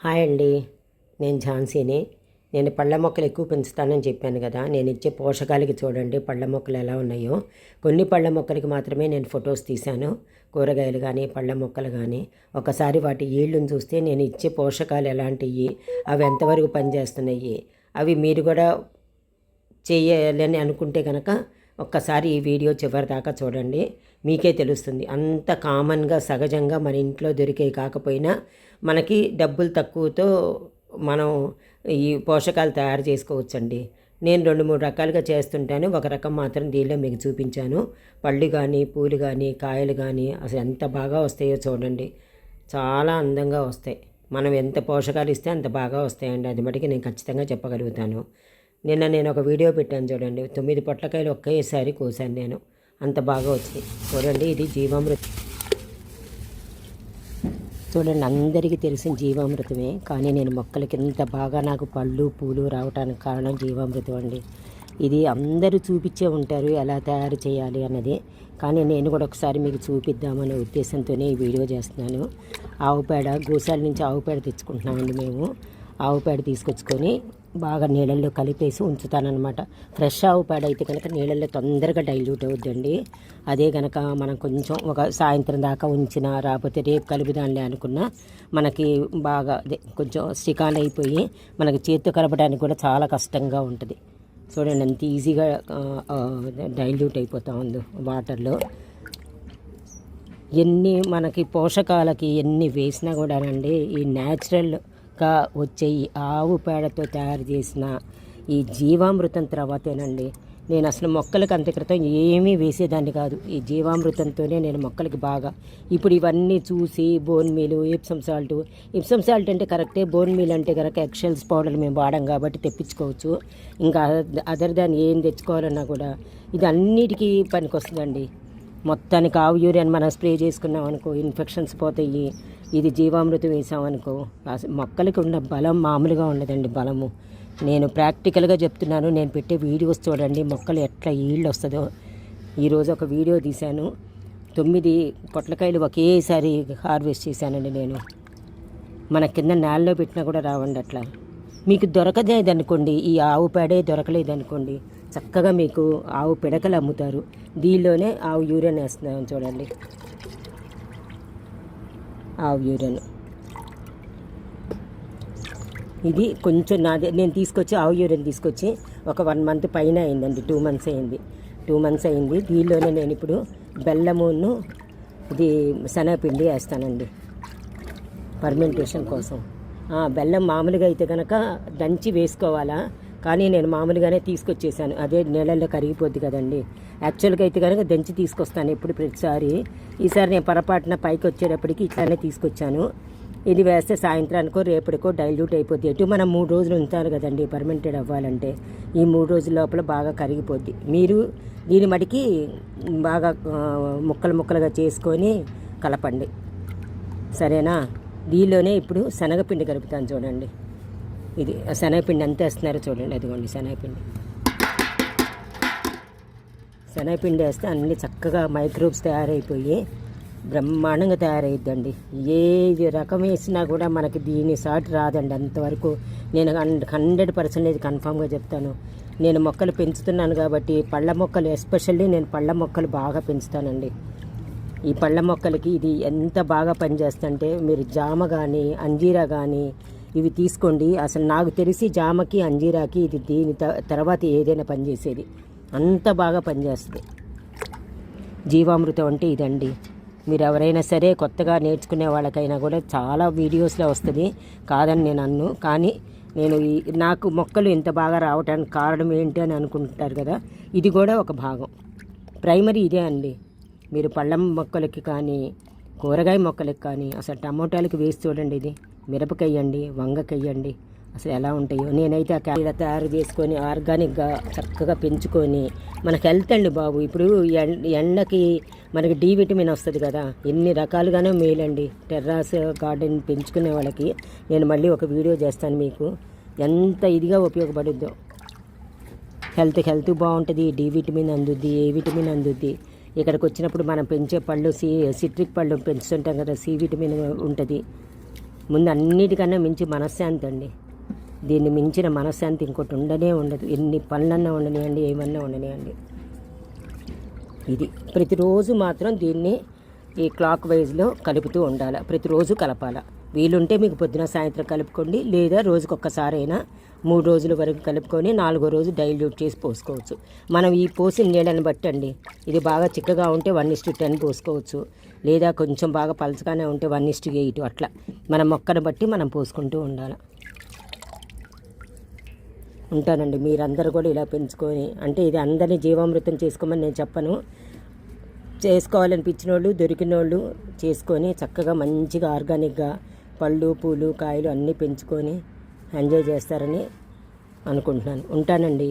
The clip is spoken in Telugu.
హాయ్ అండి. నేను ఝాన్సీని. నేను పళ్ళ మొక్కలు ఎక్కువ పెంచుతానని చెప్పాను కదా. నేను ఇచ్చే పోషకాలకి చూడండి పళ్ళ మొక్కలు ఎలా ఉన్నాయో. కొన్ని పళ్ళ మొక్కలకి మాత్రమే నేను ఫొటోస్ తీశాను. కూరగాయలు కానీ పళ్ళ మొక్కలు కానీ ఒకసారి వాటి ఈళ్ళను చూస్తే నేను ఇచ్చే పోషకాలు ఎలాంటివి అవి ఎంతవరకు పనిచేస్తున్నాయి అవి మీరు కూడా చేయాలని అనుకుంటే కనుక ఒక్కసారి ఈ వీడియో చివరి దాకా చూడండి. మీకే తెలుస్తుంది. అంత కామన్గా సహజంగా మన ఇంట్లో దొరికే కాకపోయినా మనకి డబ్బులు తక్కువతో మనం ఈ పోషకాలు తయారు చేసుకోవచ్చండి. నేను రెండు మూడు రకాలుగా చేస్తుంటాను. ఒక రకం మాత్రం దీనిలో మీకు చూపించాను. పళ్ళు కానీ పూలు కానీ కాయలు కానీ అసలు ఎంత బాగా వస్తాయో చూడండి. చాలా అందంగా వస్తాయి. మనం ఎంత పోషకాలు ఇస్తే అంత బాగా వస్తాయండి. అది మటుకి నేను ఖచ్చితంగా చెప్పగలుగుతాను. నిన్న నేను ఒక వీడియో పెట్టాను చూడండి. తొమ్మిది పొట్లకాయలు ఒకేసారి కోసాను నేను. అంత బాగా వచ్చింది చూడండి ఇది జీవామృతం. చూడండి అందరికీ తెలిసిన జీవామృతమే కానీ నేను మొక్కలకి ఇంత బాగా నాకు పళ్ళు పూలు రావడానికి కారణం జీవామృతం అండి. ఇది అందరూ చూపించే ఉంటారు ఎలా తయారు చేయాలి అన్నది. కానీ నేను కూడా ఒకసారి మీకు చూపిద్దామనే ఉద్దేశంతోనే ఈ వీడియో చేస్తున్నాను. ఆవు పేడ గోసాల నుంచి ఆవు పేడ తెచ్చుకుంటున్నామండి మేము. ఆవు పేడ తీసుకొచ్చుకొని బాగా నీళ్ళల్లో కలిపేసి ఉంచుతానమాట ఫ్రెష్ ఆవు పేడ అయితే కనుక నీళ్ళల్లో తొందరగా డైల్యూట్ అవుద్దండి. అదే కనుక మనం కొంచెం ఒక సాయంత్రం దాకా ఉంచినా రాకపోతే రేపు కలుపుదాంలే అనుకున్నా మనకి బాగా అదే కొంచెం స్టికాన్ అయిపోయి మనకి చేతితో కలపడానికి కూడా చాలా కష్టంగా ఉంటుంది. చూడండి ఎంత ఈజీగా డైల్యూట్ అయిపోతా ఉంది వాటర్లో. ఎన్ని మనకి పోషకాలకి ఎన్ని వేసినా కూడానండి ఈ న్యాచురల్ ఇంకా వచ్చే ఈ ఆవు పేడతో తయారు చేసిన ఈ జీవామృతం తర్వాతేనండి. నేను అసలు మొక్కలకు అంత క్రితం ఏమీ వేసేదాన్ని కాదు. ఈ జీవామృతంతోనే నేను మొక్కలకి బాగా ఇప్పుడు ఇవన్నీ చూసి bone meal Epsom salt Epsom salt అంటే కరెక్టే బోన్ మీల్ అంటే కనుక ఎక్సెల్స్ పౌడర్ మేము వాడాం కాబట్టి తెప్పించుకోవచ్చు. ఇంకా అదర్ దాన్ని ఏం తెచ్చుకోవాలన్నా కూడా ఇది అన్నిటికీ పనికొస్తుందండి. మొత్తానికి ఆవు యూరియాని మనం స్ప్రే చేసుకున్నాం అనుకో ఇన్ఫెక్షన్స్ పోతాయి ఇది జీవామృతం వేసామనుకో మొక్కలకి ఉన్న బలం మామూలుగా ఉండదండి బలము. నేను ప్రాక్టికల్గా చెప్తున్నాను నేను పెట్టే వీడియోస్ చూడండి మొక్కలు ఎట్లా ఈళ్ళు వస్తుందో ఈరోజు ఒక వీడియో తీశాను. తొమ్మిది పొట్లకాయలు ఒకేసారి హార్వెస్ట్ చేశానండి నేను. మన కింద నేలలో పెట్టినా కూడా రావండి అట్లా. మీకు దొరకదేదనుకోండి ఈ ఆవు పేడే దొరకలేదనుకోండి చక్కగా మీకు ఆవు పిడకలు అమ్ముతారు. దీనిలోనే ఆవు యూరియన్ వేస్తున్నాం చూడండి. ఆవు యూరియన్. ఇది కొంచెం నాది నేను తీసుకొచ్చి ఆవు యూరియన్ తీసుకొచ్చి ఒక వన్ మంత్ పైన అయిందండి టూ మంత్స్ అయింది. టూ మంత్స్ అయింది. దీనిలోనే నేను ఇప్పుడు బెల్లమును ఇది శనగపిండి వేస్తానండి. ఫర్మెంటేషన్ కోసం. బెల్లం మామూలుగా అయితే కనుక దంచి వేసుకోవాలా? కానీ నేను మామూలుగానే తీసుకొచ్చేసాను. అదే నీళ్ళల్లో కరిగిపోద్ది కదండి. యాక్చువల్గా అయితే కనుక దంచి తీసుకొస్తాను ఎప్పుడు ప్రతిసారి. ఈసారి నేను పొరపాటున పైకి వచ్చేటప్పటికి ఇట్లానే తీసుకొచ్చాను. ఇది వేస్తే సాయంత్రానికో రేపటికో డైల్యూట్ అయిపోద్ది. ఎటు మనం మూడు రోజులు ఉంచాలి కదండి పర్మెంటెడ్ అవ్వాలంటే. ఈ మూడు రోజుల లోపల బాగా కరిగిపోద్ది. మీరు దీని మటుకి బాగా ముక్కలు ముక్కలుగా చేసుకొని కలపండి. సరేనా? దీనిలోనే ఇప్పుడు శనగపిండి కలుపుతాను చూడండి. ఇది శనగపిండి ఎంత వేస్తున్నారో చూడండి అదిగోండి శనగపిండి. శనగపిండి వేస్తే అన్ని చక్కగా మైక్రోబ్స్ తయారైపోయి బ్రహ్మాండంగా తయారైద్దండి. ఏది రకం వేసినా కూడా మనకి దీని సాటి రాదండి. అంతవరకు నేను హండ్రెడ్ పర్సెంటేజ్ కన్ఫామ్గా చెప్తాను. నేను మొక్కలు పెంచుతున్నాను కాబట్టి పళ్ళ మొక్కలు ఎస్పెషల్లీ నేను పళ్ళ మొక్కలు బాగా పెంచుతానండి. ఈ పళ్ళ మొక్కలకి ఇది ఎంత బాగా పనిచేస్తుంటే మీరు జామ కానీ అంజీరా కానీ ఇవి తీసుకోండి. అసలు నాకు తెలిసి జామకి అంజీరాకి ఇది దీని త- తర్వాత ఏదైనా పనిచేసేది అంత బాగా పనిచేస్తుంది జీవామృతం అంటే ఇదండి. మీరు ఎవరైనా సరే కొత్తగా నేర్చుకునే వాళ్ళకైనా కూడా చాలా వీడియోస్లో వస్తుంది. కాదని నేను అన్ను. కానీ నేను ఈ నాకు మొక్కలు ఇంత బాగా రావడానికి కారణం ఏంటి అని అనుకుంటారు కదా. ఇది కూడా ఒక భాగం. ప్రైమరీ ఇదే అండి. మీరు పళ్ళం మొక్కలకి కానీ కూరగాయ మొక్కలకి కానీ అసలు టమోటాలకి వేసి చూడండి ఇది. మిరపకెయ్యండి వంగకెయ్యండి అసలు ఎలా ఉంటాయో. నేనైతే ఆ క్యారెట్ తయారు చేసుకొని ఆర్గానిక్గా చక్కగా పెంచుకొని మనకు హెల్త్ అండి బాబు. ఇప్పుడు ఎండ ఎండకి మనకి డి విటమిన్ వస్తుంది కదా. ఎన్ని రకాలుగానో మేలండి టెర్రాస్ గార్డెన్ పెంచుకునే వాళ్ళకి నేను మళ్ళీ ఒక వీడియో చేస్తాను మీకు. ఎంత ఇదిగా ఉపయోగపడుద్దో. హెల్త్ హెల్త్ బాగుంటుంది డి విటమిన్ అందుద్ది ఏ విటమిన్ అందుద్ది. ఇక్కడికి వచ్చినప్పుడు మనం పెంచే పళ్ళు సి సిట్రిక్ పళ్ళు పెంచుతుంటాం కదా సి విటమిన్ ఉంటుంది. ముందు అన్నిటికన్నా మించి మనశ్శాంతి అండి. దీన్ని మించిన మనశ్శాంతి ఇంకోటి ఉండనే ఉండదు. ఎన్ని పనులన్నా ఉండనియండి ఏమన్నా ఉండనివ్వండి ఇది ప్రతిరోజు మాత్రం దీన్ని ఈ క్లాక్ వైజ్లో కలుపుతూ ఉండాలి. ప్రతిరోజు కలపాలి. వీలుంటే మీకు పొద్దున సాయంత్రం కలుపుకోండి లేదా రోజుకొక్కసారైనా మూడు రోజుల వరకు కలుపుకొని నాలుగో రోజు డైల్యూట్ చేసి పోసుకోవచ్చు. మనం ఈ పోసిన నీళ్ళని బట్టండి. ఇది బాగా చిక్కగా ఉంటే వన్ ఇస్టు టెన్ పోసుకోవచ్చు. లేదా కొంచెం బాగా పలచగానే ఉంటే వన్ ఇస్టు ఎయిట్ అట్లా. మన మొక్కను బట్టి మనం పోసుకుంటూ ఉండాలి. ఉంటానండి మీరందరూ కూడా ఇలా పెంచుకొని అంటే ఇది అందరినీ జీవామృతం చేసుకోమని నేను చెప్పను. చేసుకోవాలనిపించిన వాళ్ళు దొరికిన వాళ్ళు చేసుకొని చక్కగా మంచిగా ఆర్గానిక్గా పళ్ళు పూలు కాయలు అన్నీ పెంచుకొని ఎంజాయ్ చేస్తారని అనుకుంటున్నాను. ఉంటానండి.